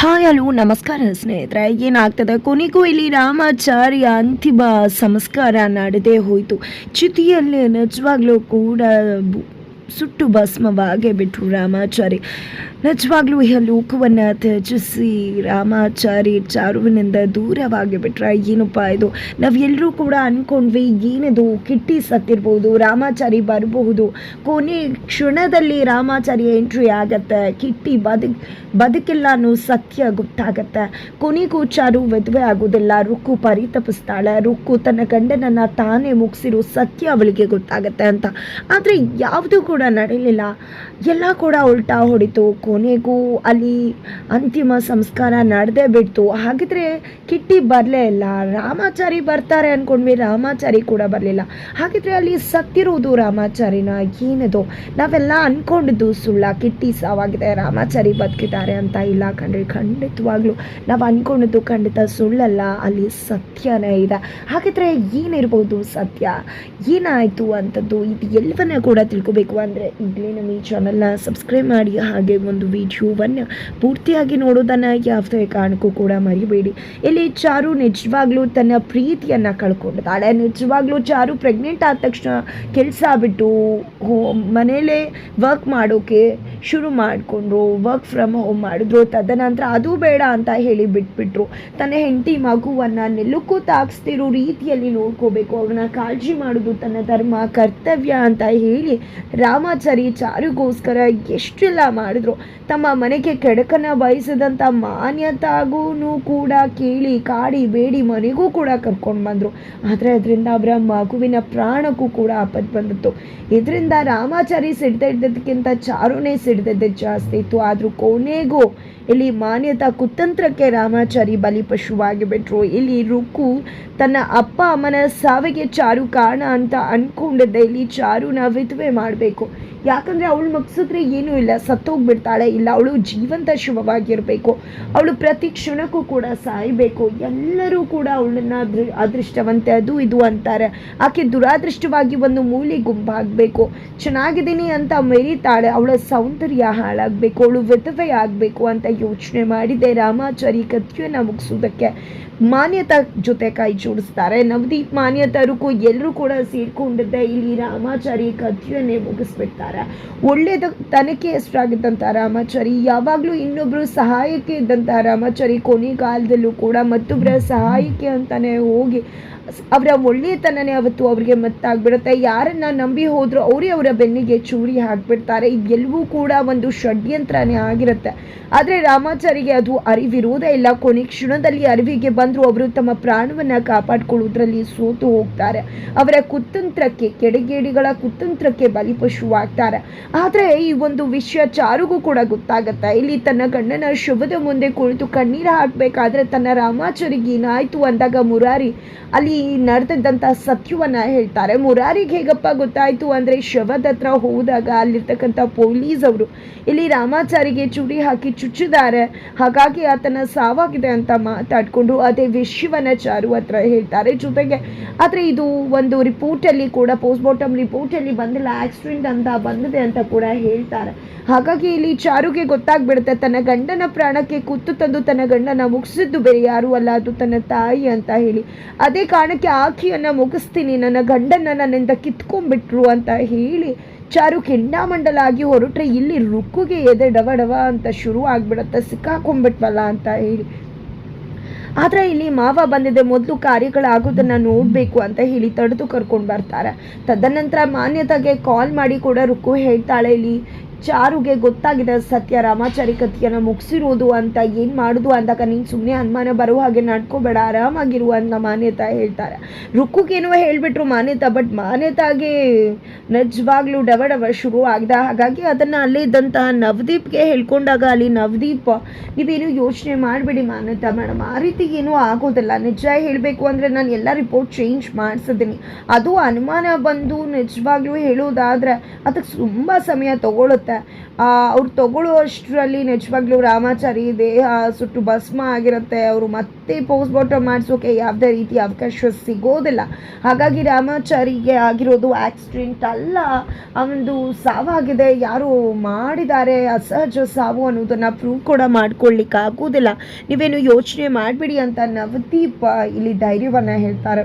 Hi, hello, ನಮಸ್ಕಾರ ಸ್ನೇಹಿತರೆ. ಏನಾಗ್ತದೆ? ಕೊನೆಗೂ ಇಲ್ಲಿ ರಾಮಾಚಾರ್ಯ ಅಂತಿಮ ಸಂಸ್ಕಾರ ನಡೆದೇ ಹೋಯಿತು. ಚಿತಿಯಲ್ಲಿ ನಿಜವಾಗ್ಲೂ ಕೂಡ ಸುಟ್ಟು ಭಸ್ಮವಾಗೇ ಬಿಟ್ಟರು ರಾಮಾಚಾರಿ. ನಿಜವಾಗ್ಲೂ ಈ ಲೋಕವನ್ನು ತ್ಯಜಿಸಿ ರಾಮಾಚಾರಿ ಚಾರುವಿನಿಂದ ದೂರವಾಗಿ ಬಿಟ್ರೆ ಏನಪ್ಪ ಇದು? ನಾವೆಲ್ಲರೂ ಕೂಡ ಅಂದ್ಕೊಂಡ್ವಿ ಏನಿದು? ಕಿಟ್ಟಿ ಸತ್ತಿರ್ಬೋದು, ರಾಮಾಚಾರಿ ಬರಬಹುದು. ಕೊನೆ ಕ್ಷಣದಲ್ಲಿ ರಾಮಾಚಾರಿ ಎಂಟ್ರಿ ಆಗತ್ತೆ. ಕಿಟ್ಟಿ ಬದುಕ್, ಬದುಕಿಲ್ಲ ಅನ್ನೋ ಸತ್ಯ ಗೊತ್ತಾಗತ್ತೆ ಕೊನೆಗೂ ಚಾರು ಮದುವೆ ಆಗೋದಿಲ್ಲ. ರುಕ್ಕು ಪರಿತಪಿಸ್ತಾಳೆ. ರುಕ್ಕು ತನ್ನ ಗಂಡನನ್ನ ತಾನೇ ಮುಗಿಸಿರೋ ಸತ್ಯ ಅವಳಿಗೆ ಗೊತ್ತಾಗತ್ತೆ ಅಂತ. ಆದರೆ ಯಾವುದೂ ನಡೀಲಿಲ್ಲ. ಎಲ್ಲ ಕೂಡ ಉಲ್ಟಾ ಹೊಡಿತು. ಕೊನೆಗೂ ಅಲ್ಲಿ ಅಂತಿಮ ಸಂಸ್ಕಾರ ನಡೆದೇ ಬಿಡ್ತು. ಹಾಗಿದ್ರೆ ಕಿಟ್ಟಿ ಬರಲೇ ಇಲ್ಲ. ರಾಮಾಚಾರಿ ಬರ್ತಾರೆ ಅಂದ್ಕೊಂಡ್ವಿ ರಾಮಾಚಾರಿ ಕೂಡ ಬರಲಿಲ್ಲ. ಹಾಗಿದ್ರೆ ಅಲ್ಲಿ ಸತ್ತಿರುವುದು ರಾಮಾಚಾರಿನ ಏನದು? ನಾವೆಲ್ಲ ಅಂದ್ಕೊಂಡಿದ್ದು ಸುಳ್ಳ. ಕಿಟ್ಟಿ ಸಾವಾಗಿದೆ, ರಾಮಾಚಾರಿ ಬದುಕಿದ್ದಾರೆ ಅಂತ ಇಲ್ಲ ಕಂಡ್ರಿ ಖಂಡಿತವಾಗ್ಲೂ ನಾವು ಅಂದ್ಕೊಂಡಿದ್ದು ಖಂಡಿತ ಸುಳ್ಳಲ್ಲ. ಅಲ್ಲಿ ಸತ್ಯನೇ ಇದೆ. ಹಾಗಿದ್ರೆ ಏನಿರ್ಬೋದು ಸತ್ಯ? ಏನಾಯಿತು ಅಂತದ್ದು ಇದು ಎಲ್ಲವನ್ನ ಕೂಡ ತಿಳ್ಕೊಬೇಕು. ಅಂದರೆ ಈಗಲೇ ನಮ್ಮ ಈ ಚಾನಲ್ನ ಸಬ್ಸ್ಕ್ರೈಬ್ ಮಾಡಿ, ಹಾಗೆ ಒಂದು ವಿಡಿಯೋವನ್ನು ಪೂರ್ತಿಯಾಗಿ ನೋಡೋದನ್ನು ಯಾವುದೇ ಕಾರಣಕ್ಕೂ ಕೂಡ ಮರಿಬೇಡಿ. ಇಲ್ಲಿ ಚಾರು ನಿಜವಾಗ್ಲೂ ತನ್ನ ಪ್ರೀತಿಯನ್ನು ಕಳ್ಕೊಂಡಿದ್ದಾಳೆ. ನಿಜವಾಗ್ಲೂ ಚಾರು ಪ್ರೆಗ್ನೆಂಟ್ ಆದ ತಕ್ಷಣ ಕೆಲಸ ಬಿಟ್ಟು ಹೋ, ಮನೇಲೇ ವರ್ಕ್ ಮಾಡೋಕೆ ಶುರು ಮಾಡಿಕೊಂಡ್ರು ವರ್ಕ್ ಫ್ರಮ್ ಹೋಮ್ ಮಾಡಿದ್ರು, ತದನಂತರ ಅದು ಬೇಡ ಅಂತ ಹೇಳಿ ಬಿಟ್ಬಿಟ್ರು. ತನ್ನ ಹೆಂಡತಿ ಮಗುವನ್ನು ನೆಲುಕು ತಾಗಿಸ್ತಿರೋ ರೀತಿಯಲ್ಲಿ ನೋಡ್ಕೋಬೇಕು, ಅವ್ರನ್ನ ಕಾಳಜಿ ಮಾಡೋದು ತನ್ನ ಧರ್ಮ, ಕರ್ತವ್ಯ ಅಂತ ಹೇಳಿ ರಾಮಾಚಾರಿ ಚಾರುಗೋಸ್ಕರ ಎಷ್ಟೆಲ್ಲ ಮಾಡಿದ್ರು. ತಮ್ಮ ಮನೆಗೆ ಕೆಡಕನ ಬಯಸಿದಂಥ ಮಾನ್ಯತಾಗೂ ಕೂಡ ಕೇಳಿ, ಕಾಡಿ ಬೇಡಿ ಮನೆಗೂ ಕೂಡ ಕರ್ಕೊಂಡು ಬಂದರು. ಆದರೆ ಅದರಿಂದ ಅವರ ಮಗುವಿನ ಪ್ರಾಣಕ್ಕೂ ಕೂಡ ಆಪತ್ತು ಬಂದಿತ್ತು. ಇದರಿಂದ ರಾಮಾಚಾರಿ ಸಿಡ್ತಾ ಇದ್ದದಕ್ಕಿಂತ ಚಾರುನೇ ಸಿಡ್ದದ್ದೇ ಜಾಸ್ತಿ ಇತ್ತು. ಆದರೂ ಕೊನೆಗೂ ಇಲ್ಲಿ ಮಾನ್ಯತಾ ಕುತಂತ್ರಕ್ಕೆ ರಾಮಾಚಾರಿ ಬಲಿಪಶುವಾಗಿ ಬಿಟ್ರು. ಇಲ್ಲಿ ರುಕು ತನ್ನ ಅಪ್ಪ ಅಮ್ಮನ ಸಾವಿಗೆ ಚಾರು ಕಾರಣ ಅಂತ ಅನ್ಕೊಂಡಿದ್ದೆ ಇಲ್ಲಿ ಚಾರುನ ವಿಧವೆ ಮಾಡಬೇಕು. ಯಾಕಂದ್ರೆ ಅವಳು ಮಗ್ಸಿದ್ರೆ ಏನೂ ಇಲ್ಲ, ಸತ್ತೋಗ್ಬಿಡ್ತಾಳೆ. ಇಲ್ಲ, ಅವಳು ಜೀವಂತ ಶುಭವಾಗಿರಬೇಕು ಅವಳು ಪ್ರತಿ ಕ್ಷಣಕ್ಕೂ ಕೂಡ ಸಾಯಬೇಕು. ಎಲ್ಲರೂ ಕೂಡ ಅವಳನ್ನ ಅದೃ, ಅದೃಷ್ಟವಂತೆ ಅದು ಇದು ಅಂತಾರೆ. ಆಕೆ ದುರಾದೃಷ್ಟವಾಗಿ ಒಂದು ಮೂಲೆ ಗುಂಪಾಗಬೇಕು. ಚೆನ್ನಾಗಿದ್ದೀನಿ ಅಂತ ಮೆರೀತಾಳೆ. ಅವಳ ಸೌಂದರ್ಯ ಹಾಳಾಗಬೇಕು. ಅವಳು ವಿಧವೆ ಆಗಬೇಕು ಅಂತ ಯೋಚನೆ ಮಾಡಿದೆ ರಾಮಾಚಾರಿ ಕಥೆಯನ್ನು ಮುಗಿಸೋದಕ್ಕೆ ಮಾನ್ಯತಾ ಜೊತೆ ಕೈ ಜೋಡಿಸ್ತಾರೆ. ನವದೀಪ್ ಮಾನ್ಯತರಕ್ಕೂ ಎಲ್ಲರೂ ಕೂಡ ಸೇರ್ಕೊಂಡಿದ್ದೆ. ಇಲ್ಲಿ ರಾಮಾಚಾರಿ ಕಥೆಯನ್ನೇ ಮುಗಿಸ್ಬಿಡ್ತಾರೆ ಒಳ್ಳೇದು ತನಕ್ಕೆ ಎಷ್ಟಾಗಿದ್ದಂಥ ರಾಮಾಚಾರಿ, ಯಾವಾಗಲೂ ಇನ್ನೊಬ್ಬರು ಸಹಾಯಕ್ಕೆ ಇದ್ದಂಥ ರಾಮಾಚಾರಿ ಕೊನೆಗಾಲದಲ್ಲೂ ಕೂಡ ಮತ್ತೊಬ್ಬರ ಸಹಾಯಕ್ಕೆ ಅಂತಾನೆ ಹೋಗಿ ಅವರ ಒಳ್ಳೆಯತನನೇ ಅವತ್ತು ಅವರಿಗೆ ಮತ್ತಾಗ್ಬಿಡುತ್ತೆ. ಯಾರನ್ನ ನಂಬಿ ಹೋದ್ರು ಅವರೇ ಅವರ ಬೆನ್ನಿಗೆ ಚೂರಿ ಹಾಕ್ಬಿಡ್ತಾರೆ. ಇದೆಲ್ಲವೂ ಕೂಡ ಒಂದು ಷಡ್ಯಂತ್ರನೇ ಆಗಿರುತ್ತೆ. ಆದರೆ ರಾಮಾಚಾರಿಗೆ ಅದು ಅರಿವಿರೋದೇ ಇಲ್ಲ. ಕೊನೆ ಕ್ಷಣದಲ್ಲಿ ಅರಿವಿಗೆ ಬಂದರೂ ಅವರು ತಮ್ಮ ಪ್ರಾಣವನ್ನು ಕಾಪಾಡ್ಕೊಳ್ಳೋದ್ರಲ್ಲಿ ಸೋತು ಹೋಗ್ತಾರೆ. ಅವರ ಕುತಂತ್ರಕ್ಕೆ, ಕೆಡಗೇಡಿಗಳ ಕುತಂತ್ರಕ್ಕೆ ಬಲಿಪಶುವಾಗ್ತಾರೆ. ಆದರೆ ಈ ಒಂದು ವಿಷಯ ಚಾರುಗೂ ಕೂಡ ಗೊತ್ತಾಗತ್ತೆ. ಇಲ್ಲಿ ತನ್ನ ಗಂಡನ ಶುಭದ ಮುಂದೆ ಕುಳಿತು ಕಣ್ಣೀರು ಹಾಕಬೇಕಾದ್ರೆ ತನ್ನ ರಾಮಾಚಾರಿಗೆ ಏನಾಯಿತು ಅಂದಾಗ ಮುರಾರಿ, ಅಲ್ಲಿ ನಡೆದಿದ್ದಂಥ ಸತ್ಯವನ್ನ ಹೇಳ್ತಾರೆ. ಮುರಾರಿಗೆ ಹೇಗಪ್ಪ ಗೊತ್ತಾಯ್ತು ಅಂದ್ರೆ ಶವದ ಹತ್ರ ಹೋದಾಗ ಅಲ್ಲಿರ್ತಕ್ಕಂಥ ಪೊಲೀಸ್ ಅವರು ಇಲ್ಲಿ ರಾಮಾಚಾರಿಗೆ ಚುಡಿ ಹಾಕಿ ಚುಚ್ಚಿದ್ದಾರೆ ಹಾಗಾಗಿ ಆತನ ಸಾವಾಗಿದೆ ಅಂತ ಮಾತಾಡ್ಕೊಂಡು ಅದೇ ವಿಶ್ವನ ಚಾರು ಹತ್ರ ಹೇಳ್ತಾರೆ. ಜೊತೆಗೆ ಆದರೆ ಇದು ಒಂದು ರಿಪೋರ್ಟಲ್ಲಿ ಕೂಡ ಪೋಸ್ಟ್ ಮಾರ್ಟಮ್ ರಿಪೋರ್ಟಲ್ಲಿ ಬಂದಿಲ್ಲ ಆಕ್ಸಿಡೆಂಟ್ ಅಂತ ಬಂದಿದೆ ಅಂತ ಕೂಡ ಹೇಳ್ತಾರೆ. ಹಾಗಾಗಿ ಇಲ್ಲಿ ಚಾರುಗೆ ಗೊತ್ತಾಗ್ಬಿಡುತ್ತೆ, ತನ್ನ ಗಂಡನ ಪ್ರಾಣಕ್ಕೆ ಕುತ್ತು ತಂದು ತನ್ನ ಗಂಡನ ಮುಗಿಸಿದ್ದು ಬೇರೆ ಯಾರು ಅಲ್ಲ, ಅದು ತನ್ನ ತಾಯಿ ಅಂತ ಹೇಳಿ. ಅದೇ ಕಾರಣಕ್ಕೆ ಆಕೆಯನ್ನು ಮುಗಿಸ್ತೀನಿ, ನನ್ನ ಗಂಡನ ನನ್ನಿಂದ ಕಿತ್ಕೊಂಡ್ಬಿಟ್ರು ಅಂತ ಹೇಳಿ ಚಾರು ಕೆಂಡಾಮಂಡಲ ಆಗಿ ಹೊರಟ್ರೆ ಇಲ್ಲಿ ರುಕ್ಕುಗೆ ಎದೆ ಡವ ಡವ ಅಂತ ಶುರು ಆಗ್ಬಿಡತ್ತೆ, ಸಿಕ್ಕಾಕೊಂಡ್ಬಿಟ್ವಲ್ಲ ಅಂತ ಹೇಳಿ. ಆದರೆ ಇಲ್ಲಿ ಮಾವ ಬಂದಿದೆ, ಮೊದಲು ಕಾರ್ಯಗಳಾಗೋದನ್ನ ನೋಡಬೇಕು ಅಂತ ಹೇಳಿ ತಡೆದು ಕರ್ಕೊಂಡು ಬರ್ತಾರೆ. ತದನಂತರ ಮಾನ್ಯತೆಗೆ ಕಾಲ್ ಮಾಡಿ ಕೂಡ ರುಕ್ಕು ಹೇಳ್ತಾಳೆ, ಇಲ್ಲಿ ಚಾರುಗೆ ಗೊತ್ತಾಗಿದೆ, ಸತ್ಯ ರಾಮಾಚಾರಿ ಕಥೆಯನ್ನು ಮುಗಿಸಿರೋದು ಅಂತ ಏನು ಮಾಡೋದು ಅಂದಾಗ ನೀನು ಸುಮ್ಮನೆ ಅನುಮಾನ ಬರೋ ಹಾಗೆ ನಡ್ಕೋಬೇಡ, ಆರಾಮಾಗಿರು ಅಂತ ಮಾನ್ಯತಾ ಹೇಳ್ತಾರೆ. ರುಕ್ಕುಗೇನೋ ಹೇಳಿಬಿಟ್ರು ಮಾನ್ಯತಾ ಬಟ್ ಮಾನ್ಯತಾಗೆ ನಿಜವಾಗ್ಲೂ ಡವ ಡವ ಶುರು ಆಗಿದೆ ಹಾಗಾಗಿ ಅದನ್ನು ಅಲ್ಲೇ ಇದ್ದಂತಹ ನವದೀಪ್ಗೆ ಹೇಳ್ಕೊಂಡಾಗ ಅಲ್ಲಿ ನವದೀಪ್, ನೀವೇನು ಯೋಚನೆ ಮಾಡಬೇಡಿ ಮಾನ್ಯತಾ ಮೇಡಮ್ ಆ ರೀತಿ ಏನೂ ಆಗೋದಿಲ್ಲ. ನಿಜ ಹೇಳಬೇಕು ಅಂದರೆ ನಾನು ಎಲ್ಲ ರಿಪೋರ್ಟ್ ಚೇಂಜ್ ಮಾಡಿಸಿದ್ದೀನಿ. ಅದು ಅನುಮಾನ ಬಂದು ನಿಜವಾಗ್ಲೂ ಹೇಳೋದಾದರೆ ಅದಕ್ಕೆ ತುಂಬ ಸಮಯ ತಗೊಳುತ್ತೆ. ಆಗುತ್ತೆ ಅವ್ರು ತಗೊಳ್ಳೋ ಅಷ್ಟರಲ್ಲಿ ನಿಜವಾಗ್ಲೂ ರಾಮಾಚಾರಿ ದೇಹ ಸುಟ್ಟು ಭಸ್ಮ ಆಗಿರುತ್ತೆ. ಅವರು ಮತ್ತೆ ಪೋಸ್ಟ್ ಬಾಟಮ್ ಮಾಡಿಸೋಕೆ ಯಾವುದೇ ರೀತಿ ಅವಕಾಶ ಸಿಗೋದಿಲ್ಲ. ಹಾಗಾಗಿ ರಾಮಾಚಾರಿಗೆ ಆಗಿರೋದು ಆಕ್ಸಿಡೆಂಟ್ ಅಲ್ಲ. ಅವನದು ಸಾವಾಗಿದೆ. ಯಾರು ಮಾಡಿದ್ದಾರೆ ಅಸಹಜ ಸಾವು ಅನ್ನೋದನ್ನು ಪ್ರೂವ್ ಕೂಡ ಮಾಡ್ಕೊಳ್ಳಿಕ್ಕೆ ಆಗೋದಿಲ್ಲ ನೀವೇನು ಯೋಚನೆ ಮಾಡಬೇಡಿ ಅಂತ ನವದೀಪ್ ಇಲ್ಲಿ ಧೈರ್ಯವನ್ನು ಹೇಳ್ತಾರೆ.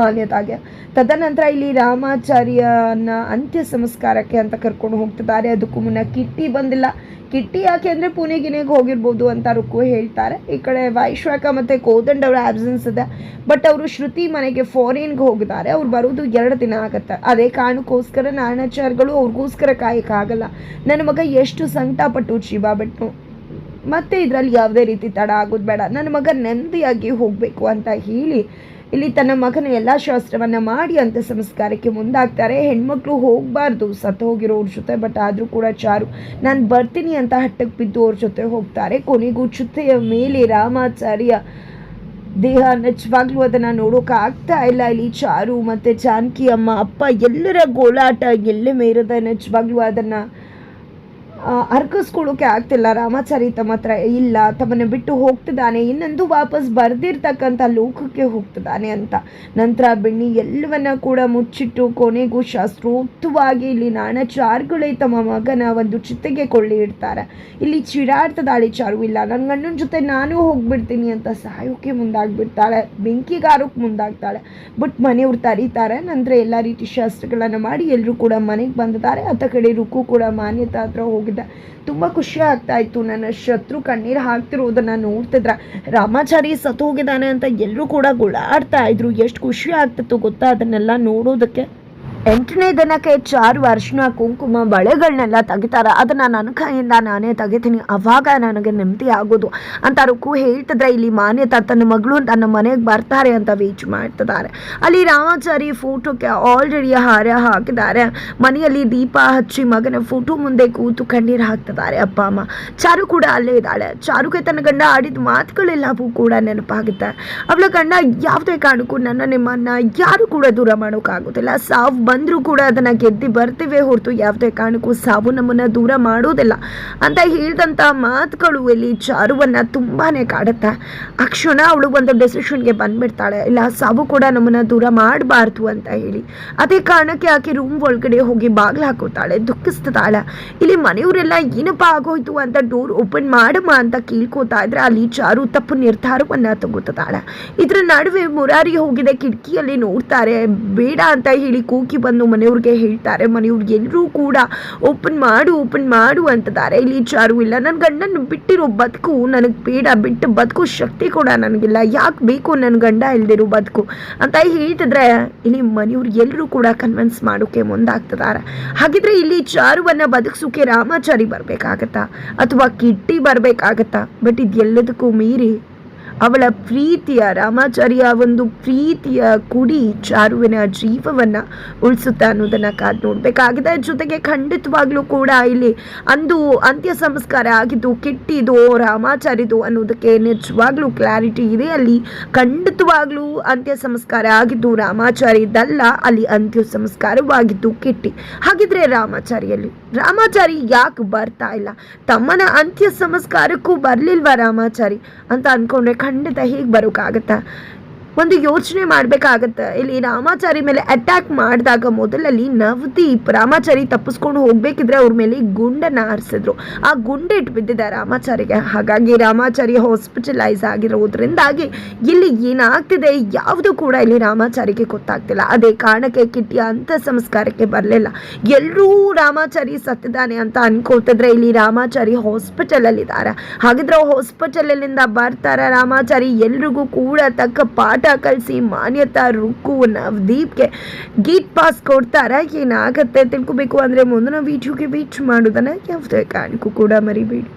ಮಾನ್ಯತಾಗೆ. ತದನಂತರ ಇಲ್ಲಿ ರಾಮಾಚಾರ್ಯನ ಅಂತ್ಯ ಸಂಸ್ಕಾರಕ್ಕೆ ಅಂತ ಕರ್ಕೊಂಡು ಹೋಗ್ತಿದ್ದಾರೆ. ಅದಕ್ಕೂ ಮುನ್ನ ಕಿಟ್ಟಿ ಬಂದಿಲ್ಲ. ಕಿಟ್ಟಿ ಯಾಕೆ ಅಂದರೆ ಪುಣೆ ಗಿನೆಗೆ ಹೋಗಿರ್ಬೋದು ಅಂತ ರುಕ್ಕು ಹೇಳ್ತಾರೆ. ಈ ಕಡೆ ವೈಶ್ವಾಕ ಮತ್ತು ಕೋದಂಡ್ ಅವರ ಆಬ್ಸೆನ್ಸ್ ಇದೆ. ಬಟ್ ಅವರು ಶ್ರುತಿ ಮನೆಗೆ ಫಾರಿನ್ಗೆ ಹೋಗಿದ್ದಾರೆ. ಅವ್ರು ಬರೋದು ಎರಡು ದಿನ ಆಗುತ್ತೆ. ಅದೇ ಕಾರಣಕ್ಕೋಸ್ಕರ ನಾರಾಯಣಾಚಾರ್ಯಗಳು ಅವ್ರಿಗೋಸ್ಕರ ಕಾಯಕ್ಕಾಗಲ್ಲ ನನ್ನ ಮಗ ಎಷ್ಟು ಸಂಕಟಪಟ್ಟು ಶಿವ ಬಿಟ್ಟು. ಮತ್ತೆ ಇದರಲ್ಲಿ ಯಾವುದೇ ರೀತಿ ತಡ ಆಗೋದು ಬೇಡ. ನನ್ನ ಮಗ ನೆಮ್ಮದಿಯಾಗಿ ಹೋಗಬೇಕು ಅಂತ ಹೇಳಿ ಇಲ್ಲಿ ತನ್ನ ಮಗನ ಎಲ್ಲ ಶಾಸ್ತ್ರವನ್ನು ಮಾಡಿ ಅಂತ ಸಂಸ್ಕಾರಕ್ಕೆ ಮುಂದಾಗ್ತಾರೆ. ಹೆಣ್ಮಕ್ಳು ಹೋಗಬಾರ್ದು ಸತ್ತು ಹೋಗಿರೋ ಅವ್ರ ಜೊತೆ ಬಟ್ ಆದರೂ ಕೂಡ ಚಾರು. ನಾನು ಬರ್ತೀನಿ ಅಂತ ಹಟ್ಟಕ್ಕೆ ಬಿದ್ದು ಅವ್ರ ಜೊತೆ ಹೋಗ್ತಾರೆ. ಕೊನೆಗೂ ಜೊತೆಯ ಮೇಲೆ ರಾಮಾಚಾರ್ಯ ದೇಹ ನಿಜವಾಗ್ಲೂ ಅದನ್ನು ನೋಡೋಕೆ ಆಗ್ತಾ ಇಲ್ಲ. ಇಲ್ಲಿ ಚಾರು ಮತ್ತು ಜಾನಕಿ ಅಮ್ಮ, ಅಪ್ಪ ಎಲ್ಲರ ಗೋಳಾಟ, ಎಲ್ಲೇ ಮೇರದ ನಿಜವಾಗ್ಲೂ ಅದನ್ನು ಅರ್ಕಿಸ್ಕೊಳ್ಳೋಕೆ ಆಗ್ತಿಲ್ಲ. ರಾಮಾಚಾರಿ ತಮ್ಮ ಹತ್ರ ಇಲ್ಲ. ತಮ್ಮನ್ನು ಬಿಟ್ಟು ಹೋಗ್ತಿದ್ದಾನೆ. ಇನ್ನೊಂದು ವಾಪಸ್ ಬರ್ದಿರ್ತಕ್ಕಂಥ ಲೋಕಕ್ಕೆ ಹೋಗ್ತಿದ್ದಾನೆ ಅಂತ. ನಂತರ ಬೆಣ್ಣಿ ಎಲ್ಲವನ್ನ ಕೂಡ ಮುಚ್ಚಿಟ್ಟು ಕೊನೆಗೂ ಶಾಸ್ತ್ರೋಕ್ತವಾಗಿ ಇಲ್ಲಿ ನಾಣಚಾರ್ಗಳೇ ತಮ್ಮ ಮಗನ ಒಂದು ಚಿತೆಗೆ ಕೊಳ್ಳಿ ಇಡ್ತಾರೆ. ಇಲ್ಲಿ ಚಿರಾಡ್ತದಾಳೆ ಚಾರು ಇಲ್ಲ. ನನ್ನ ಗಂಡನ ಜೊತೆ ನಾನು ಹೋಗ್ಬಿಡ್ತೀನಿ ಅಂತ ಸಾಯೋಕೆ ಮುಂದಾಗ್ಬಿಡ್ತಾಳೆ ಬೆಂಕಿಗಾರೋಕೆ ಮುಂದಾಗ್ತಾಳೆ. ಬಟ್ ಮನೆಯವ್ರು ತರೀತಾರೆ. ನಂತರ ಎಲ್ಲ ರೀತಿ ಶಾಸ್ತ್ರಗಳನ್ನು ಮಾಡಿ ಎಲ್ಲರೂ ಕೂಡ ಮನೆಗೆ ಬಂದಿದ್ದಾರೆ. ಅತ್ತ ಕಡೆ ರುಕ್ಕು ಕೂಡ ಮಾನ್ಯತಾ ಹತ್ರ ಹೋಗಿದ್ದ. ತುಂಬ ಖುಷಿ ಆಗ್ತಾ ಇತ್ತು. ನನ್ನ ಶತ್ರು ಕಣ್ಣೀರು ಹಾಕ್ತಿರೋದನ್ನ ನೋಡ್ತಿದ್ರ. ರಾಮಾಚಾರಿ ಸತ್ತು ಹೋಗಿದ್ದಾನೆ ಅಂತ ಎಲ್ಲರೂ ಕೂಡ ಗುಳಾಡ್ತಾ ಇದ್ರು. ಎಷ್ಟು ಖುಷಿ ಆಗ್ತಿತ್ತು ಗೊತ್ತಾ ಅದನ್ನೆಲ್ಲ ನೋಡೋದಕ್ಕೆ? ಎಂಟನೇ ದಿನಕ್ಕೆ ಚಾರು ಅರ್ಶಿನ, ಕುಂಕುಮ ಬಳೆಗಳನ್ನೆಲ್ಲ ತೆಗಿತಾರೆ. ಅದನ್ನ ನನ್ನ ಕೈಯಿಂದ ನಾನೇ ತೆಗಿತೀನಿ. ಅವಾಗ ನನಗೆ ನೆಮ್ಮದಿ ಆಗೋದು ಅಂತ ರುಕು ಹೇಳ್ತಿದ್ರೆ ಇಲ್ಲಿ ಮಾನ್ಯತ ತನ್ನ ಮಗಳು ತನ್ನ ಮನೆಗೆ ಬರ್ತಾರೆ ಅಂತ ವೇಚ್ ಮಾಡ್ತಿದ್ದಾರೆ. ಅಲ್ಲಿ ರಾಮಾಚಾರಿ ಫೋಟೋಕ್ಕೆ ಆಲ್ರೆಡಿ ಹಾರ ಹಾಕಿದ್ದಾರೆ. ಮನೆಯಲ್ಲಿ ದೀಪ ಹಚ್ಚಿ ಮಗನ ಫೋಟೋ ಮುಂದೆ ಕೂತು ಕಣ್ಣೀರು ಹಾಕ್ತಿದ್ದಾರೆ ಅಪ್ಪ, ಅಮ್ಮ. ಚಾರು ಕೂಡ ಅಲ್ಲೇ ಇದ್ದಾಳೆ. ಚಾರುಗೆ ತನ್ನ ಗಂಡ ಆಡಿದ ಮಾತುಗಳೆಲ್ಲವೂ ಕೂಡ ನೆನಪಾಗುತ್ತೆ. ಅವಳ ಗಂಡ ಯಾವುದೇ ಕಾರಣಕ್ಕೂ ನನ್ನ ನಿಮ್ಮನ್ನ ಯಾರು ಕೂಡ ದೂರ ಮಾಡೋಕ್ಕಾಗೋದಿಲ್ಲ. ಸಾವು ಬಂದರೂ ಕೂಡ ಅದನ್ನು ಗೆದ್ದು ಬರ್ತೀವಿ ಹೊರತು ಯಾವುದೇ ಕಾರಣಕ್ಕೂ ಸಾವು ನಮ್ಮನ್ನು ದೂರ ಮಾಡೋದಿಲ್ಲ. ಅಂತ ಹೇಳಿದಂಥ ಮಾತುಗಳು ಇಲ್ಲಿ ಚಾರುವನ್ನು ತುಂಬಾ ಕಾಡುತ್ತೆ. ಆ ಕ್ಷಣ ಅವಳು ಒಂದು ಡೆಸಿಷನ್ಗೆ ಬಂದ್ಬಿಡ್ತಾಳೆ. ಇಲ್ಲ, ಸಾವು ಕೂಡ ನಮ್ಮನ್ನು ದೂರ ಮಾಡಬಾರ್ದು ಅಂತ ಹೇಳಿ. ಅದೇ ಕಾರಣಕ್ಕೆ ಆಕೆ ರೂಮ್ ಒಳಗಡೆ ಹೋಗಿ ಬಾಗಿಲು ಹಾಕೋತಾಳೆ ದುಃಖಿಸ್ತಾಳೆ ಇಲ್ಲಿ ಮನೆಯವರೆಲ್ಲ ಏನಪ್ಪ ಆಗೋಯ್ತು ಅಂತ ಡೋರ್ ಓಪನ್ ಮಾಡಮ್ಮ ಅಂತ ಕೇಳ್ಕೋತಾ ಇದ್ರೆ ಅಲ್ಲಿ ಚಾರು ತಪ್ಪು ನಿರ್ಧಾರವನ್ನ ತಗೋತಾಳೆ ಇದ್ರ ನಡುವೆ ಮುರಾರಿ ಹೋಗಿದೆ ಕಿಟಕಿಯಲ್ಲಿ ನೋಡ್ತಾರೆ, ಬೇಡ ಅಂತ ಹೇಳಿ ಕೂಗಿ ಬಂದು ಮನೆಯವ್ರಿಗೆ ಹೇಳ್ತಾರೆ ಮನೆಯವ್ರಿಗೆ ಎಲ್ಲರೂ ಕೂಡ ಓಪನ್ ಮಾಡು ಓಪನ್ ಮಾಡು ಅಂತಿದ್ದಾರೆ. ಇಲ್ಲಿ ಚಾರು ಇಲ್ಲ. ನನ್ನ ಗಂಡನ ಬಿಟ್ಟಿರೋ ಬದುಕು ನನಗೆ ಬೇಡ. ಬಿಟ್ಟು ಬದುಕು ಶಕ್ತಿ ಕೂಡ ನನಗಿಲ್ಲ. ಯಾಕೆ ಬೇಕು ನನ್ನ ಗಂಡ ಇಲ್ದಿರೋ ಬದುಕು? ಅಂತ ಹೇಳ್ತಿದ್ರೆ ಇಲ್ಲಿ ಮನೆಯವ್ರು ಎಲ್ಲರೂ ಕೂಡ ಕನ್ವಿನ್ಸ್ ಮಾಡೋಕೆ ಮುಂದಾಗ್ತಿದ್ದಾರೆ. ಹಾಗಿದ್ರೆ ಇಲ್ಲಿ ಚಾರುವನ್ನು ಬದುಕಿಸೋಕೆ ರಾಮಾಚಾರಿ ಬರಬೇಕಾಗತ್ತಾ? ಅಥವಾ ಕಿಟ್ಟಿ ಬರಬೇಕಾಗತ್ತಾ? ಬಟ್ ಇದೆಲ್ಲದಕ್ಕೂ ಮೀರಿ ಅವಳ ಪ್ರೀತಿಯ ರಾಮಾಚಾರಿಯ ಒಂದು ಪ್ರೀತಿಯ ಕುಡಿ ಚಾರುವಿನ ಜೀವವನ್ನ ಉಳಿಸುತ್ತಾ ಅನ್ನೋದನ್ನ ಕಾದು ನೋಡಬೇಕಾಗಿದೆ. ಜೊತೆಗೆ ಖಂಡಿತವಾಗ್ಲೂ ಕೂಡ ಇಲ್ಲಿ ಅಂದು ಅಂತ್ಯ ಸಂಸ್ಕಾರ ಆಗಿದ್ದು, ಕೆಟ್ಟಿದು ರಾಮಾಚಾರಿದು ಅನ್ನೋದಕ್ಕೆ ನಿಜವಾಗ್ಲೂ ಕ್ಲಾರಿಟಿ ಇದೆ. ಅಲ್ಲಿ ಖಂಡಿತವಾಗ್ಲೂ ಅಂತ್ಯ ಸಂಸ್ಕಾರ ಆಗಿದ್ದು, ರಾಮಾಚಾರಿದಲ್ಲ, ಅಲ್ಲಿ ಅಂತ್ಯ ಸಂಸ್ಕಾರವಾಗಿದ್ದು ಕೆಟ್ಟಿ. ಹಾಗಿದ್ರೆ ರಾಮಾಚಾರಿಯಲ್ಲಿ, ರಾಮಾಚಾರಿ ಯಾಕೆ ಬರ್ತಾ ಇಲ್ಲ? ತಮ್ಮನ ಅಂತ್ಯ ಸಂಸ್ಕಾರಕ್ಕೂ ಬರ್ಲಿಲ್ವಾ ರಾಮಾಚಾರಿ? ಅಂತ ಅನ್ಕೊಂಡ್ರೆ ಖಂಡಿತ ಹೀಗೆ ಬರೋಕ್ಕಾಗತ್ತಾ ಒಂದು ಯೋಚನೆ ಮಾಡಬೇಕಾಗತ್ತೆ. ಇಲ್ಲಿ ರಾಮಾಚಾರಿ ಮೇಲೆ ಅಟ್ಯಾಕ್ ಮಾಡಿದಾಗ ಮೊದಲಲ್ಲಿ ನವದೀಪ್ ರಾಮಾಚಾರಿ ತಪ್ಪಿಸ್ಕೊಂಡು ಹೋಗ್ಬೇಕಿದ್ರೆ ಅವ್ರ ಮೇಲೆ ಗುಂಡನ್ನ ಹಾರಿಸಿದ್ರು ಆ ಗುಂಡಿಟ್ಟು ಬಿದ್ದಿದೆ ರಾಮಾಚಾರಿಗೆ. ಹಾಗಾಗಿ ರಾಮಾಚಾರಿ ಹಾಸ್ಪಿಟಲೈಸ್ ಆಗಿರೋದ್ರಿಂದಾಗಿ ಇಲ್ಲಿ ಏನಾಗ್ತಿದೆ? ಯಾವುದು ಕೂಡ ಇಲ್ಲಿ ರಾಮಾಚಾರಿಗೆ ಗೊತ್ತಾಗ್ತಿಲ್ಲ. ಅದೇ ಕಾರಣಕ್ಕೆ ಕಿಟ್ಟಿ ಅಂತ ಸಂಸ್ಕಾರಕ್ಕೆ ಬರಲಿಲ್ಲ. ಎಲ್ಲರೂ ರಾಮಾಚಾರಿ ಸತ್ತಿದ್ದಾನೆ ಅಂತ ಅನ್ಕೋತಿದ್ರೆ ಇಲ್ಲಿ ರಾಮಾಚಾರಿ ಹಾಸ್ಪಿಟಲಲ್ಲಿದ್ದಾರೆ ಹಾಗಿದ್ರೆ ಹಾಸ್ಪಿಟಲಲ್ಲಿಂದ ಬರ್ತಾರ ರಾಮಾಚಾರಿ. ಎಲ್ರಿಗೂ ಕೂಡ ತಕ್ಕ ಪಾಠ ಕಲಿಸಿ ಮಾನ್ಯತಾ ರುಕ್ಕು ನವದೀಪ್ಗೆ ಗೀಟ್ ಪಾಸ್ ಕೊಡ್ತಾರ. ಏನಾಗತ್ತೆ ತಿಳ್ಕೊಬೇಕು, ಅಂದರೆ ಮುಂದಿನ ವೀಡಿಯೋಗೆ ವೀಚ್ ಮಾಡೋದನ್ನು ಯಾವುದೇ ಕಾರಣಕ್ಕೂ ಕೂಡ ಮರಿಬೇಡಿ.